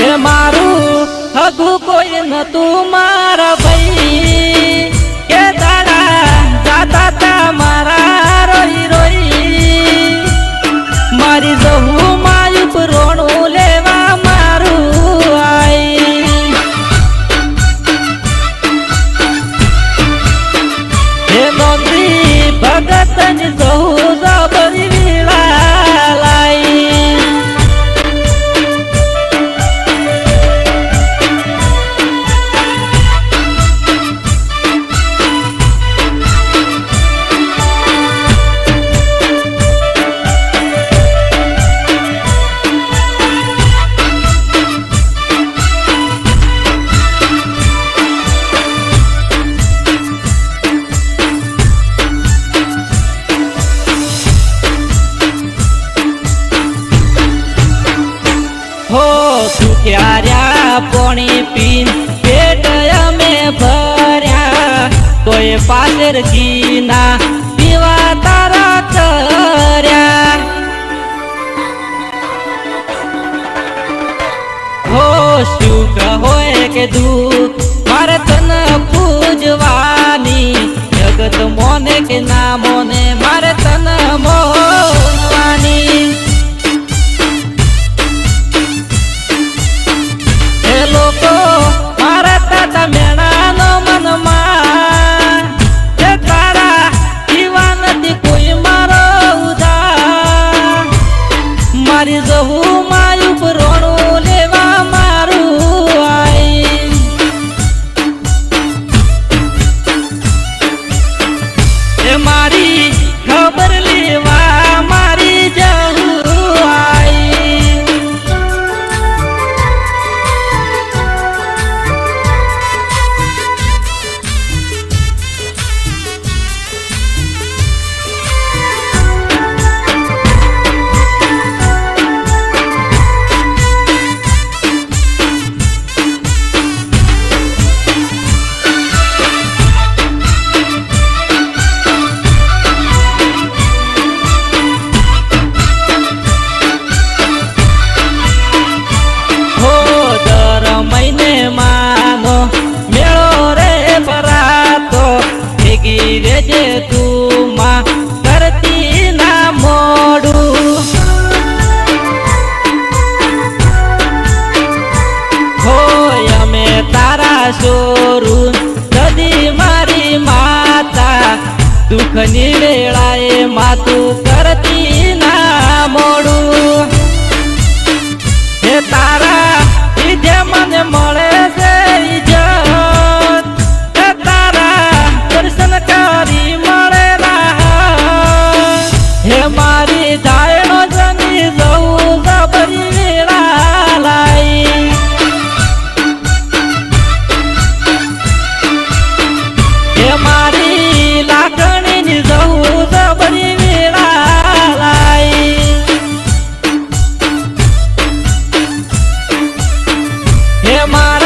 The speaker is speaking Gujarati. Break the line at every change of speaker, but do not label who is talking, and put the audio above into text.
હે મારું હગું કોઈ નતું મારા ભાઈ. કે તારા દાદા તા સુખ્યાર્યા પોણી પીન, પેટ અમે ભર્યા. તોય પાછળ ઘીના પીવા તારા ચર્યા હો, સુખ હોય કે દુઃખ, મારે તન પૂજવાની. જગત મોને કે ના મોને, મારે તન મોહવાની રેજે તું કરતી ના મોડું. હોય અમે તારા સોરું નદી મારી માતા દુઃખની વેળાએ માતું ¡Mira,